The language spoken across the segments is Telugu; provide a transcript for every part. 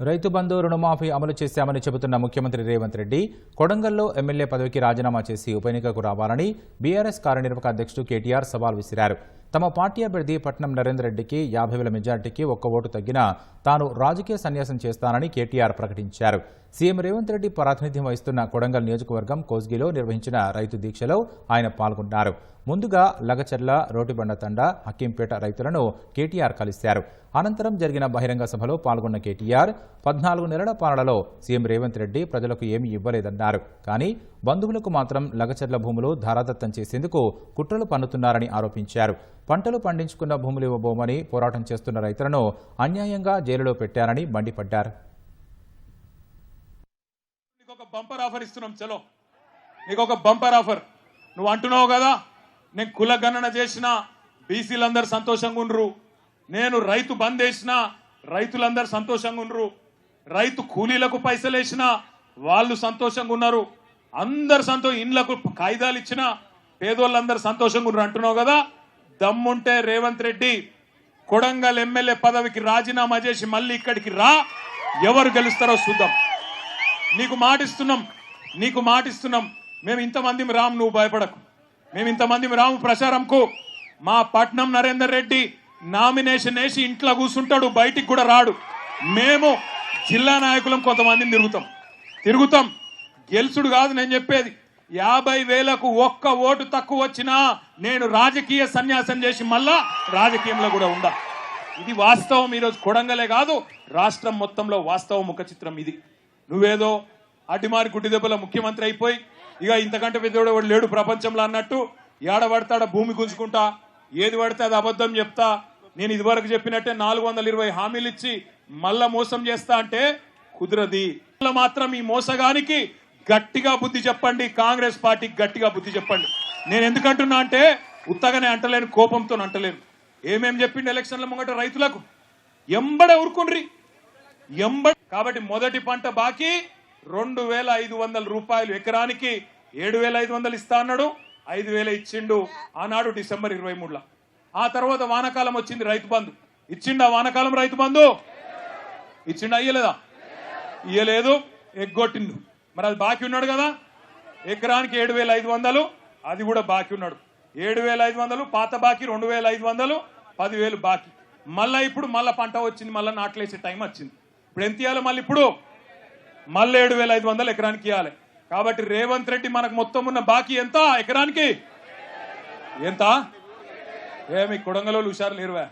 రైతు బంధు రుణమాఫీ అమలు చేశామని చెబుతున్న ముఖ్యమంత్రి రేవంత్ రెడ్డి కొడంగల్లో ఎమ్మెల్యే పదవికి రాజీనామా చేసి ఉప ఎన్నికకు రావాలని బీఆర్ఎస్ కార్యనిర్వాహక అధ్యక్షుడు కేటీఆర్ సవాల్ విసిరారు. తమ పార్టీ అభ్యర్థి పట్నం నరేందర్ రెడ్డికి యాభై వేల మెజార్టీకి ఒక్క ఓటు తగ్గినా తాను రాజకీయ సన్యాసం చేస్తానని కేటీఆర్ ప్రకటించారు. సీఎం రేవంత్ రెడ్డి ప్రాతినిధ్యం వహిస్తున్న కొడంగల్ నియోజకవర్గం కోస్గిలో నిర్వహించిన రైతు దీక్షలో ఆయన పాల్గొన్నారు. ముందుగా లగచర్ల రోటిబండ తండ హక్కింపేట రైతులను కేటీఆర్ కలిశారు. అనంతరం జరిగిన బహిరంగ సభలో పాల్గొన్న కేటీఆర్ పద్నాలుగు నెలల పాలనలో సీఎం రేవంత్ రెడ్డి ప్రజలకు ఏమీ ఇవ్వలేదన్నారు. కానీ బంధువులకు మాత్రం లగచర్ల భూములు ధారాదత్తం చేసేందుకు కుట్రలు పన్నుతున్నారని ఆరోపించారు. పంటలు పండించుకున్న భూములు ఇవ్వబోమని పోరాటం చేస్తున్న రైతులను అన్యాయంగా జైలులో పెట్టారని మండిపడ్డారు. నీకు ఒక బంపర్ ఆఫర్ ఇస్తున్నాం చలో. నీకు ఒక బంపర్ ఆఫర్. నువ్వు అంటున్నావు కదా నేను కుల గణన చేసిన బీసీలందరూ సంతోషంగా ఉండ్రు. నేను రైతు బంద్ వేసిన రైతులందరూ సంతోషంగా ఉండ్రు. రైతు కూలీలకు పైసలు వేసిన వాళ్ళు సంతోషంగా ఉన్నారు. అందరు సంతో ఇండ్లకు కాగితాలు ఇచ్చిన పేదోళ్ళందరూ సంతోషంగా ఉన్నారు అంటున్నావు కదా. దమ్ముంటే రేవంత్ రెడ్డి కొడంగల్ ఎమ్మెల్యే పదవికి రాజీనామా చేసి మళ్ళీ ఇక్కడికి రా. ఎవరు గెలుస్తారో చూద్దాం. నీకు మాటిస్తున్నాం. నీకు మాటిస్తున్నాం. మేము ఇంతమంది రాము నువ్వు భయపడకు. మేము ఇంతమంది రాము ప్రచారంకు. మా పట్నం నరేందర్ రెడ్డి నామినేషన్ వేసి ఇంట్లో కూర్చుంటాడు బయటికి కూడా రాడు. మేము జిల్లా నాయకులం కొంతమందిని తిరుగుతాం. తిరుగుతాం. గెలుసుడు కాదు నేను చెప్పేది. యాభై వేలకు ఒక్క ఓటు తక్కువ వచ్చినా నేను రాజకీయ సన్యాసం చేసి మళ్ళా రాజకీయంలో కూడా ఉండా. ఇది వాస్తవం ఈరోజు కొడంగలే కాదు రాష్ట్రం మొత్తంలో వాస్తవ ముఖ చిత్రం ఇది. నువ్వేదో అడ్డిమారి గుడ్డి దెబ్బల ముఖ్యమంత్రి అయిపోయి ఇక ఇంతకంటే పెద్దోడు కూడా లేడు ప్రపంచంలో అన్నట్టు ఏడ భూమి గుంజుకుంటా ఏది పడితే అది అబద్ధం చెప్తా. నేను ఇదివరకు చెప్పినట్టే నాలుగు వందల ఇరవై హామీలు ఇచ్చి మళ్ళా మోసం చేస్తా అంటే కుదరది. మాత్రం ఈ మోసగానికి గట్టిగా బుద్ధి చెప్పండి కాంగ్రెస్ పార్టీకి గట్టిగా బుద్ధి చెప్పండి. నేను ఎందుకంటున్నా అంటే ఉత్తగానే అంటలేను కోపంతో అంటలేను. ఏమేం చెప్పిండు ఎలక్షన్ల ముంగట రైతులకు? ఎంబడ ఊరుకుండ్రి. ఎంబ కాబట్టి మొదటి పంట బాకీ రెండు వేల ఐదు వందల రూపాయలు ఎకరానికి ఏడు వేల ఐదు వందలు ఇస్తా అన్నాడు ఐదు వేల ఇచ్చిండు ఆనాడు డిసెంబర్ ఇరవై మూడులో. ఆ తర్వాత వానకాలం వచ్చింది రైతు బంధు. ఇచ్చిండా వానకాలం రైతు బంధు? ఇచ్చిండా అయ్యలేదా ఇయ్యలేదు ఎగ్గొట్టిండు. మరి అది బాకీ ఉన్నాడు కదా? ఎకరానికి ఏడు వేల ఐదు వందలు అది కూడా బాకీ ఉన్నాడు. ఏడు వేల ఐదు వందలు పాత బాకీ రెండు వేల ఐదు వందలు పదివేలు బాకీ. మళ్ళా ఇప్పుడు మళ్ళా పంట వచ్చింది మళ్ళీ నాట్లేసే టైం వచ్చింది. ఇప్పుడు ఎంత ఇవ్వాలి మళ్ళీ ఇప్పుడు? మళ్ళీ ఏడు వేల ఐదు వందలు ఎకరానికి ఇవ్వాలి కాబట్టి రేవంత్ రెడ్డి మనకు మొత్తం ఉన్న బాకీ ఎంత ఎకరానికి? ఎంత? ఏమి కొడంగలో హుషారు లేరువా.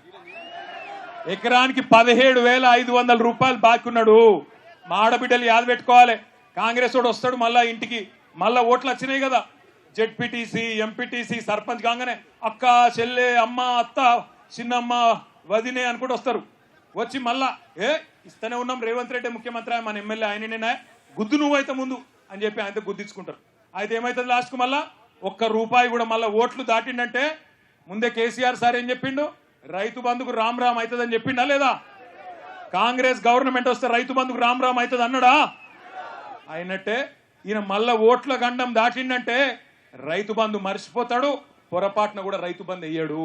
ఎకరానికి పదిహేడు వేల ఐదు వందల రూపాయలు బాకీ ఉన్నాడు. మా ఆడబిడ్డలు యాద పెట్టుకోవాలి. కాంగ్రెస్ వాడు వస్తాడు మళ్ళా ఇంటికి మళ్ళా ఓట్లు వచ్చినాయి కదా. జెడ్పీటీసీ ఎంపీటీసీ సర్పంచ్ కాగానే అక్క చెల్లె అమ్మ అత్త చిన్నమ్మ వదినే అనుకుంటూ వస్తారు. వచ్చి మళ్ళా ఏ ఇస్తూనే ఉన్నాం రేవంత్ రెడ్డి ముఖ్యమంత్రి మన ఎమ్మెల్యే ఆయననే గుద్దు నువ్వైతే ముందు అని చెప్పి ఆయనతో గుద్దించుకుంటారు. అయితే ఏమైతుంది లాస్ట్కు మళ్ళా? ఒక్క రూపాయి కూడా మళ్ళీ ఓట్లు దాటిండంటే ముందే కేసీఆర్ సార్ ఏం చెప్పిండు? రైతు బంధుకు రామ్ రామ్ అవుతుందని చెప్పిండా లేదా? కాంగ్రెస్ గవర్నమెంట్ వస్తే రైతు బంధుకు రామ్ రామ్ అవుతుంది అన్నాడా? అయినట్టే ఈయన మళ్ళా ఓట్ల గండం దాటిండంటే రైతు బంధు మర్చిపోతాడు పొరపాటున కూడా రైతు బంధు అయ్యాడు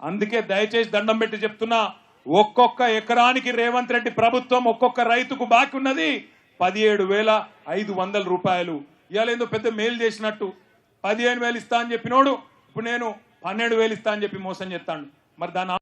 అందుకే దయచేసి దండం పెట్టి చెప్తున్నా ఒక్కొక్క ఎకరానికి రేవంత్ రెడ్డి ప్రభుత్వం ఒక్కొక్క రైతుకు బాకి ఉన్నది పదిహేడు వేల ఐదు వందల రూపాయలు. ఇవాళ ఏందో పెద్ద మేలు చేసినట్టు. పదిహేను వేలు ఇస్తా అని చెప్పినోడు ఇప్పుడు నేను పన్నెండు వేలు ఇస్తా అని చెప్పి మోసం చేస్తాను మరి దాని